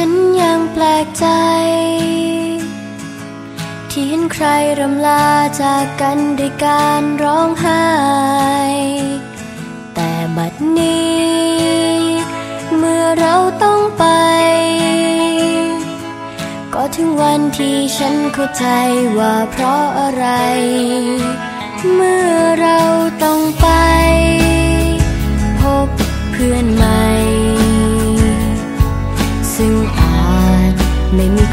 ฉันยังแปลกใจ ที่เห็นใครรำลาจากกันด้วยการร้องไห้ แต่บัดนี้ เมื่อเราต้องไป ก็ถึงวันที่ฉันเข้าใจว่าเพราะอะไร เมื่อเราต้องไป พบเพื่อนใหม่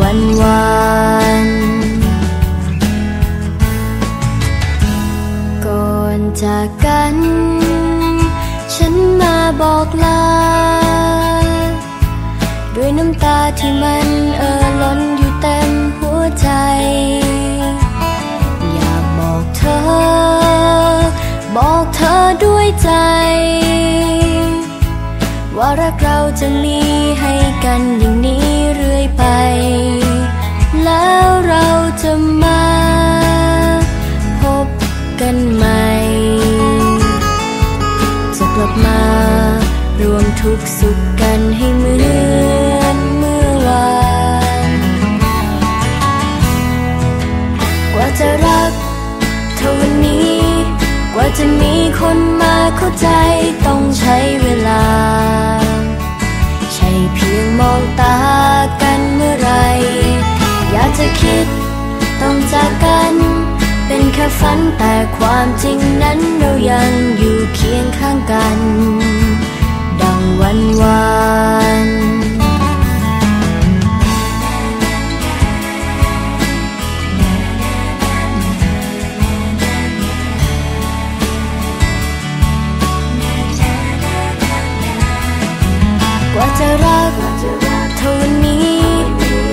วันวานก่อนจากกัน ฉันมาบอกลา ด้วยน้ำตาที่มันเอ่อล้นอยู่เต็มหัวใจ อยากบอกเธอ บอกเธอด้วยใจ ว่ารักเราจะมีให้กันอย่าง จะมาพบกันใหม่ จะกลับมารวมทุกสุขกันให้เหมือนเมื่อวาน กว่าจะรักเท่าวันนี้ กว่าจะมีคนมาเข้าใจต้องใช้เวลา ใช่เพียงมองตากัน ฝันแต่ความจริงนั้นเรายังอยู่เคียงข้างกัน ดังวันวานกว่าจะรักเท่านี้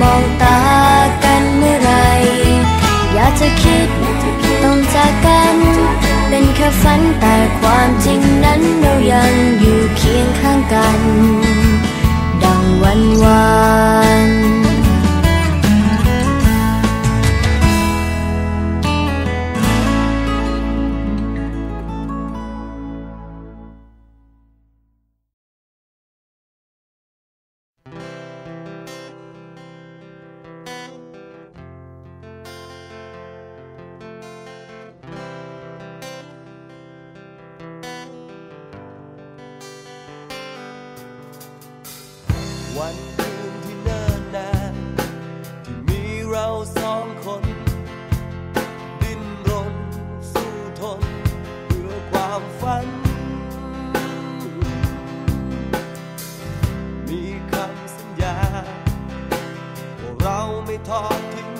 มองตากันเมื่อไร อยากจะคิดต้องจากกัน เป็นแค่ฝันแต่ความจริง วันคืนที่เนิ่นนานที่มีเราสองคน ดิ้นรนสู้ทนเพื่อความฝัน มีคำสัญญาว่าเราไม่ทอดทิ้ง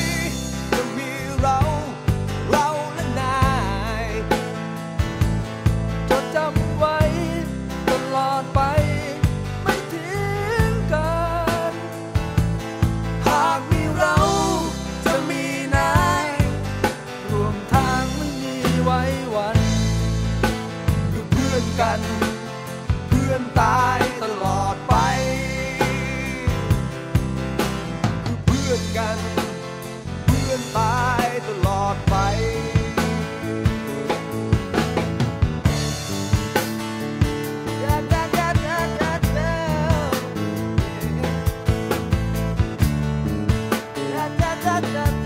da the da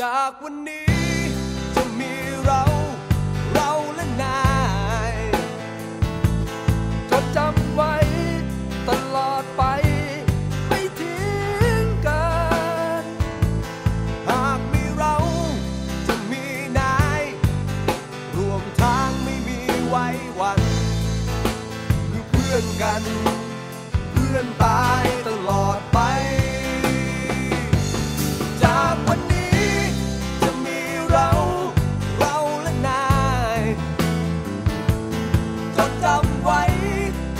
จากวันนี้